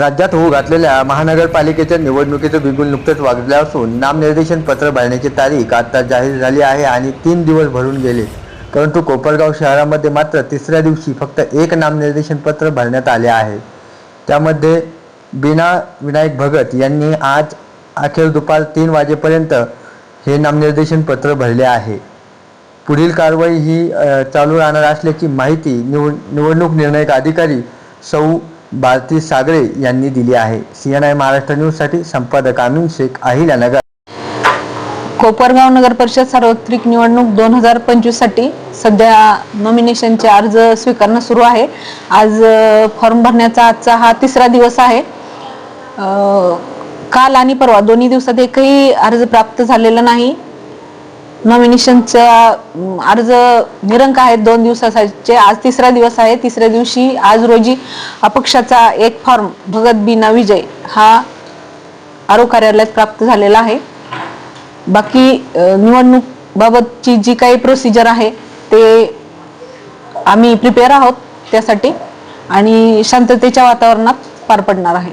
राज्यात होऊ घातलेल्या महानगरपालिकेच्या निवडणुकीचं बिगुल नुकतंच वाजलं असून नामनिर्देशन पत्र भरण्याची तारीख आता जाहीर झाली आहे आणि तीन दिवस भरून गेले. परंतु कोपरगाव शहरामध्ये मात्र तिसऱ्या दिवशी फक्त एक नामनिर्देशन पत्र भरण्यात आले आहे. त्यामध्ये बिना विनायक भगत यांनी आज अखेर दुपार तीन वाजेपर्यंत हे नामनिर्देशन पत्र भरले आहे. पुढील कारवाई ही चालू राहणार असल्याची माहिती निवड निवडणूक निर्णायक अधिकारी सौ भारती सागळे यांनी दिली आहे. सी एन आय महाराष्ट्र न्यूजसाठी संपादक आमिन शेख अहिल्यानगर. कोपरगाव नगर परिषद सार्वत्रिक निवडणूक दोन हजार पंचवीससाठी सध्या नॉमिनेशनचे अर्ज स्वीकारणं सुरू आहे. आज फॉर्म भरण्याचा आजचा हा तिसरा दिवस आहे. काल आणि परवा दोन्ही दिवसात एकही अर्ज प्राप्त झालेला नाही. नॉमिनेशनचा अर्ज निरंक आहेत दोन दिवसाचे आज तिसरा दिवस आहे. तिसऱ्या दिवशी आज रोजी अपक्षाचा एक फॉर्म भगत बीना विजय हा आरो कार्यालयात प्राप्त झालेला आहे. बाकी निवडणूक बाबतची जी काही प्रोसिजर आहे ते आम्ही प्रिपेअर आहोत त्यासाठी आणि शांततेच्या वातावरणात पार पडणार आहे.